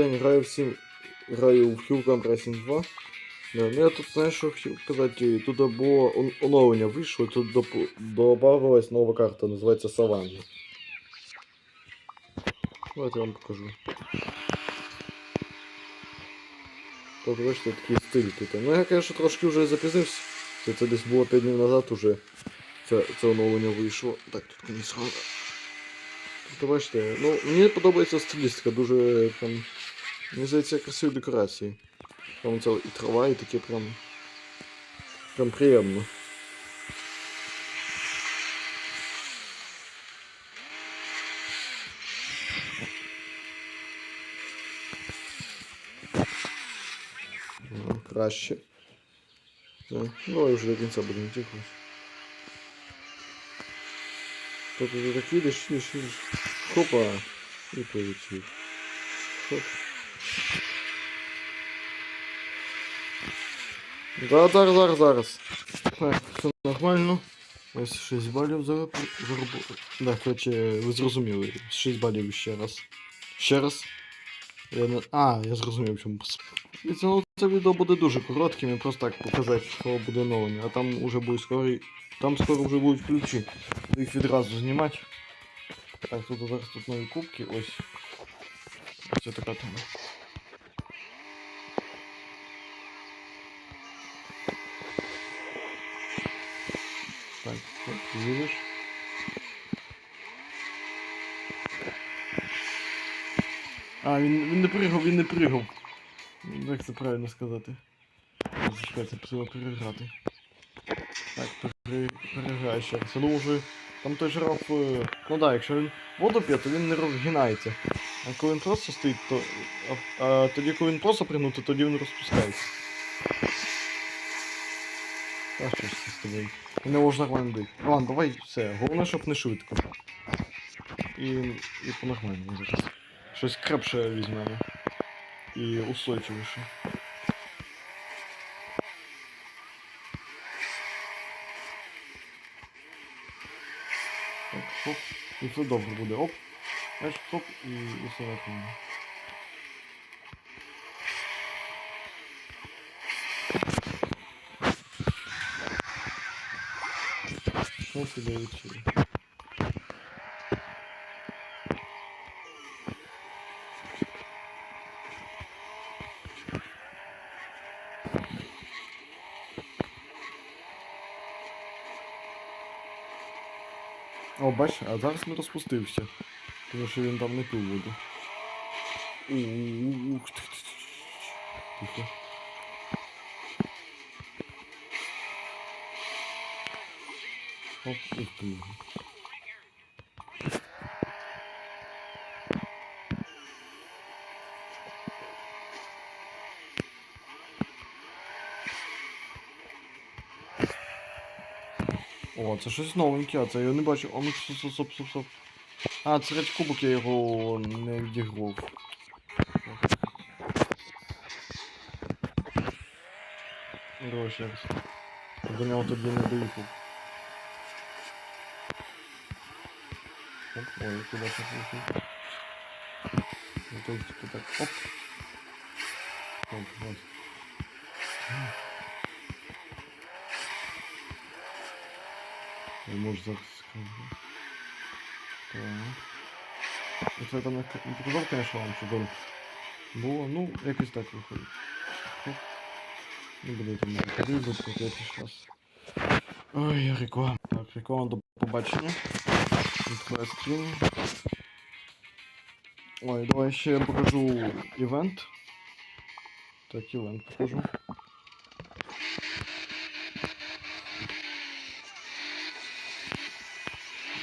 день граю всім. Граю в Hugo Racing 2. Да, ну я тут знаєш, що хотів казати, тут було он- оновлення вийшло, тут доп- добавилась нова карта, називається Саванна. Давайте я вам покажу. Тут бачите, такий стиль тут. Ну я, конечно, трошки вже запізнився. Це, це десь було 5 днів назад уже. Це, це оновлення вийшло. Так, тут конець хана. Тут бачите, ну мені подобається стилістика, дуже прям. Мені здається, красиві декорації. Там це і трава, і таке прям. Прям приємно. Ну, краще. Так, давай вже до кінця будемо тихо. Тут уже так їдеш, їдеш, їдеш. Хопа. І полетів. Хоп. Да, зараз, зараз, зараз. Так, все нормально. Ось 6 балів заробив. Да, короче, ви зрозуміли. 6 балів ще раз. Ще раз. Я не... А, я зрозумів, чому. І це, ну, це відео буде дуже коротким, і просто так показати, що буде новим. А там уже буде скоро. Там скоро вже будуть ключі. Їх відразу знімати. Так, тут зараз тут нові кубки, ось. Ось така тема. Так, от, їдеш. А, він, він не пригав, він не пригав. Як це правильно сказати? Зачекайте, треба переграти. Так, пере, переграю ще раз. Я думав, там той жираф. е, Ну да, якщо він воду п'є, то він не розгинається. А коли він просто стоїть, то. А, а тоді, коли він просто пригнути, тоді він розпускається. Та що І не можна нормально. Ладно, давай все. Головне, щоб не швидко. І, і по-нормальному зараз. Щось крепше візьмемо. І устойчивіше. Так, хоп. І все добре буде. Оп. Знаєш, хоп, і все нормально. Сюди відчує? О, бач, а зараз не розпустився. Тому що він там не пив воду. Ух ти. Тихо. Оп, і впив. О, це щось новеньке, а це я не бачу. О, ну стоп, стоп, стоп, стоп. А, це речь кубок я його не відіграв. Давай. До нього тоді не доїхав. Оп, ой, куди ще поїхав? Ну то типу так, оп. Оп, ось. Я можу зараз скажу. Так. Оце там не не показав, конечно, вам, що там було. Ну, якось так виходить. Хоп. Не буду там навіть подивитися, я пішла. Ой, реклама. Так, реклама до побачення. Відкриваю скрін. Ой, давай ще я покажу івент. Так, івент покажу.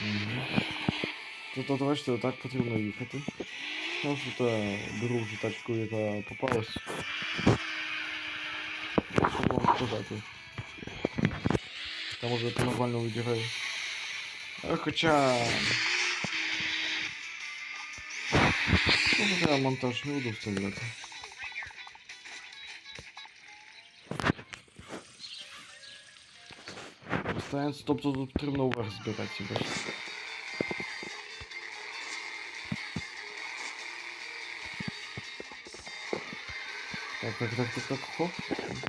Мгм. Тут, от, бачите, так потрібно їхати. Я тут е, беру вже тачку, яка попалась. Щоб вам показати. Там уже это нормально выбираю. А хотя... Ну, хотя монтаж не буду вставлять. Остається, тобто тут потрібно вверх збирати, бачите. Так, так, так, так, так, хоп.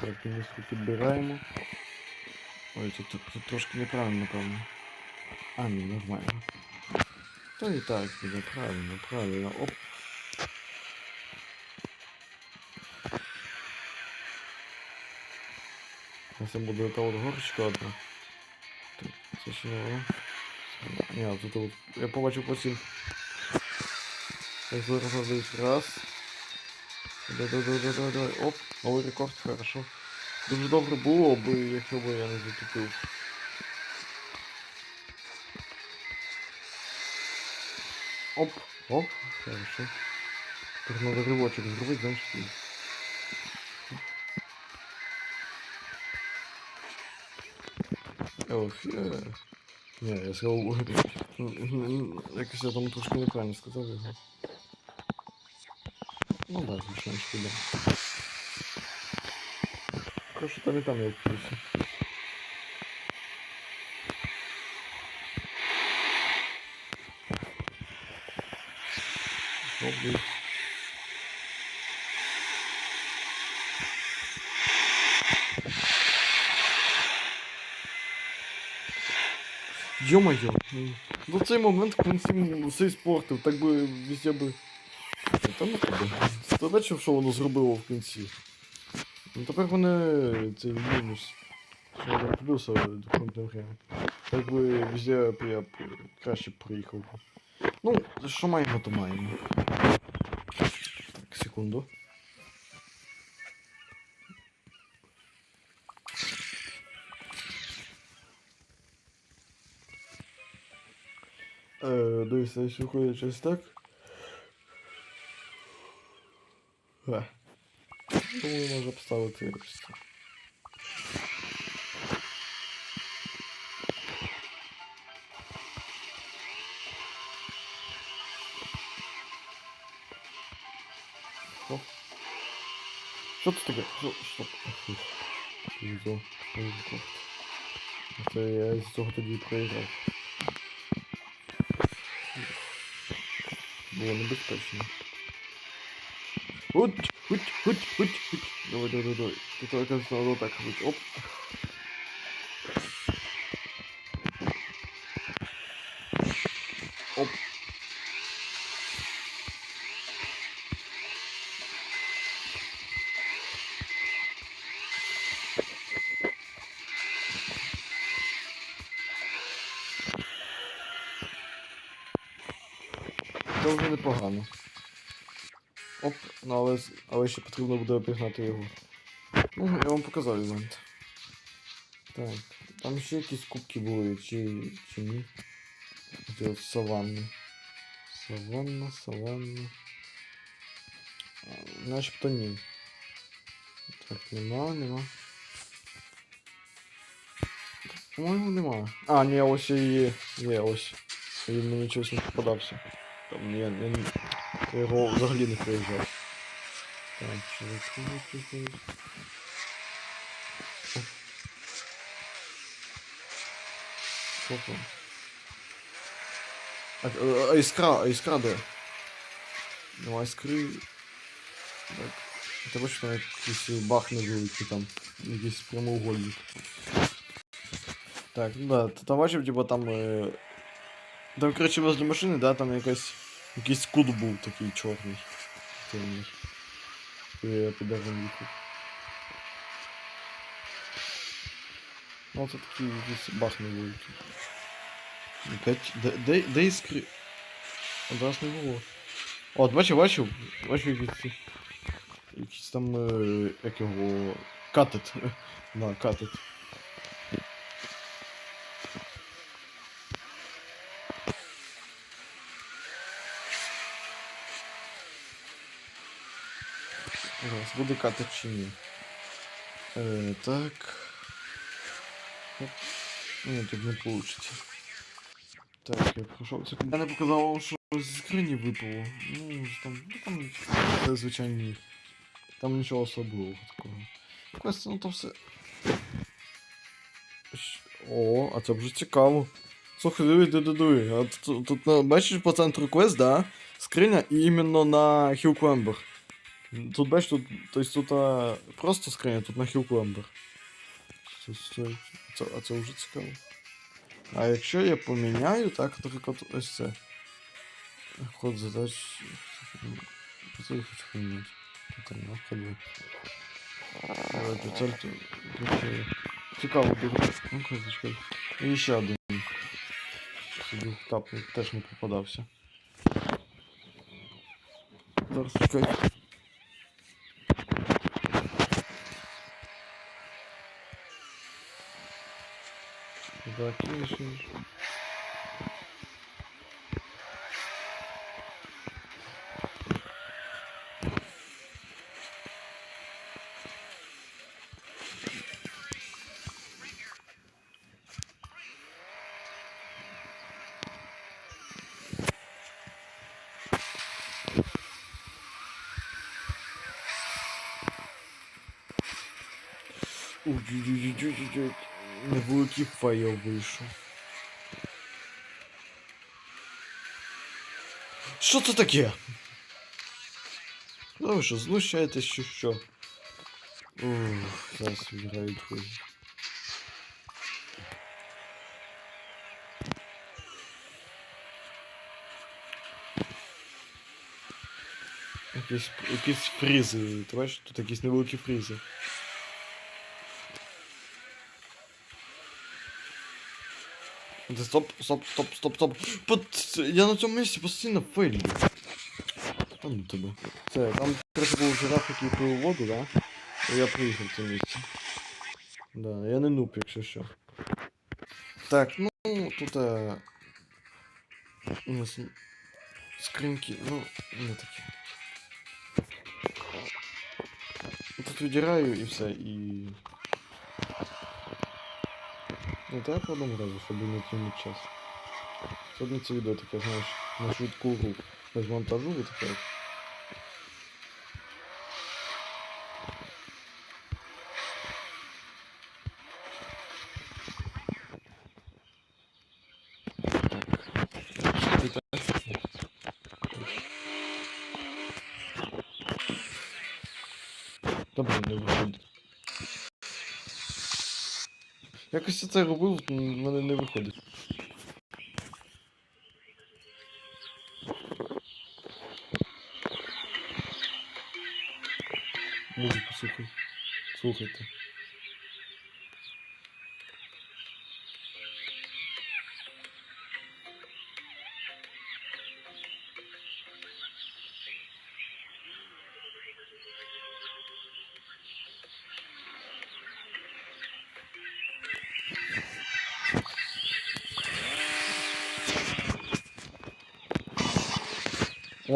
Так, міністку підбираємо. Ой, тут, тут, тут трошки неправильно, напевно. А, ні, нормально. Та і так буде, правильно, правильно. Оп. Це буде та от горочка одна. Це ще не воно. Ні, тут от. Я побачив потім. Так, зараз надо раз. Да-да-да-да-да. Оп, новий рекорд, хорошо. Дуже добре було би, якщо б я не затупив. Оп, оп, хорошо. Тепер надо ривочок зробити, знаєш. і- Ох, я... Ні, я сказав... Якось я там трошки неправильно сказав його. Ну да, звичайно, що да. Короче, там і там я впився. Добрий. Ё-моё! Ну цей момент, в принципі, все спортив, так би везде би. Та ну. Ти бачив, що воно зробило в кінці? Ну тепер вони цей мінус. Що плюс, а дополнительне время. Так би везде б я краще приїхав. Ну, що маємо, то маємо. Так, секунду. Е, якщо виходить щось так. Е. Думаю, може поставити Що це таке? Що? Що? Повезло. Це я з цього тоді проіграв. Було небезпечно. Хуть, хуть, хуть, хуть, хуть. Давай, давай, давай. Ты только надо так. Оп. Оп. Це вже непогано. Оп, ну але, але ще потрібно буде обігнати його. Ну, я вам показав івент. Так, там ще якісь кубки були, чи, чи ні. Саванни. Саванна, саванна. А, Начебто ні. Так, нема, нема. По-моєму, нема. А, ні, ось і є. Є, ось. Він мені чогось не попадався. Там я, я, я його взагалі не проїжджав. Так, чуваки, Що там? А, а, а іскра, а іскра де? Ну, а іскри... Так. Ти бачиш, там якийсь бах невеликий там. Якийсь прямоугольник. Так, ну да, ти там бачив, типа там... Е... Там, короче, возле машини, да, там якась... Якийсь кут був такий чорний. Темний. Я дорогом їхав. Ну, це такий якийсь бах невеликий. Опять, де, де, де іскри? Одразу не було. О, от бачив, бачив, бачив якісь, якісь там, е, як його, катет. Да, катет. Зараз буде катет чи ні. Е, так. Оп. Ні, тут не получится. Так, я пройшов це. Я не показав вам, що з скрині випало. Ну, там, ну там, це звичайні. Там нічого особливого такого. Квест, ну то все. Щ- О, а це вже цікаво. Слухай, диви, диви, диви. А тут, тут, на- бачиш по центру квест, да? Скриня і іменно на Hill Climber. Тут бачиш, тут, тобто тут а, просто скриня, тут на хілку ембер. Це, а це вже цікаво. А якщо я поміняю, так, наприклад, ось це. Ход задач. Це я хочу поміняти. Тут на ходу. Давайте то- Цікаво буде. Ну, козочка. І ще один. Собі тап теж не попадався. Зараз чекай. Так, і ще. Ой-ой-ой-ой-ой-ой. Невеликий файл вийшов. Що це таке? Ну ви що, знущаєтесь чи що? Ух, зараз відграю друзі. Якісь, якісь фрізи, ти бачиш, тут якісь невеликі фрізи. Стоп, стоп, стоп, стоп, стоп. Под... Я на цьому місці постійно фейлю. А ну тебе. Це, там трохи був жираф, який пив воду, да? Я приїхав це місце. Да, я не нуб, якщо що. Так, ну, тут... А... У нас скриньки, ну, не такі. Тут віддираю і все, і... Ну, я по одному разу, щоб не тягнути час. Сьогодні це відео таке, знаєш, на швидку гру. Без монтажу таке. Добре, не виходить. Якось я це робив, в мене не виходить. Боже, послухай. Слухайте.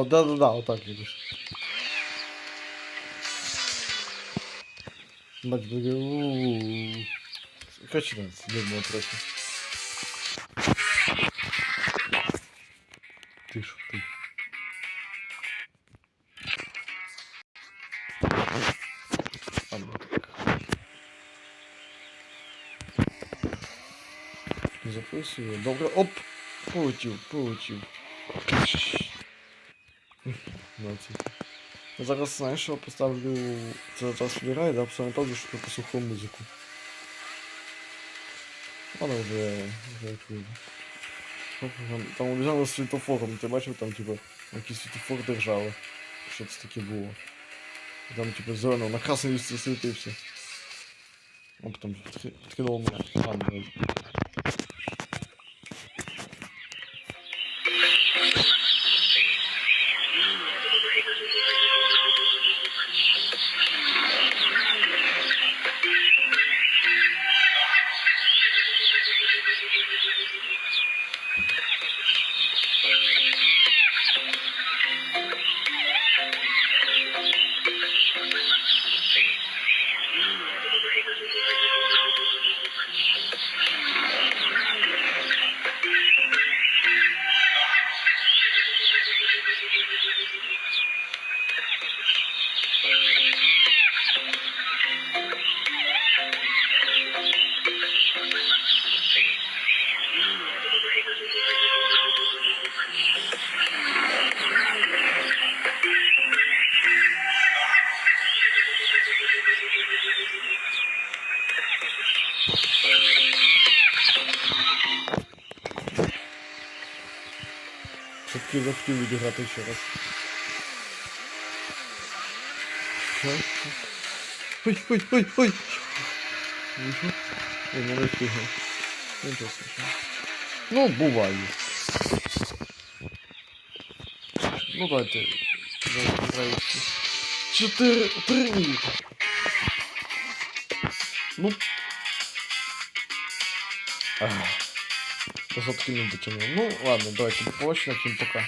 О, да-да-да, вот так видишь. Бач, буде. у-у-у. Короче, да, сидимо трохи. Ти що ти? Ладно, так. Записую. Добре. Оп! Полетів, полетів. Молодці. Я зараз знаєш, що поставлю це зараз вбираю, да, саме так, що послухав музику. Вона вже вже як вийде. Там, там обіжали світофором, ти бачив там, типу, якийсь світофор держали. Що це таке було. І Там, типу, зелено, на красний лісті світився. Оп, там відкинуло мене. А, Все-таки захотів відіграти ще раз. Ой, ой, ой, ой! Ой, не встигав. Ну, буває. Ну. Давайте. Чотири, три. Ну. Таки не дотягнув. Ну, ладно, давайте побачимо, всім пока.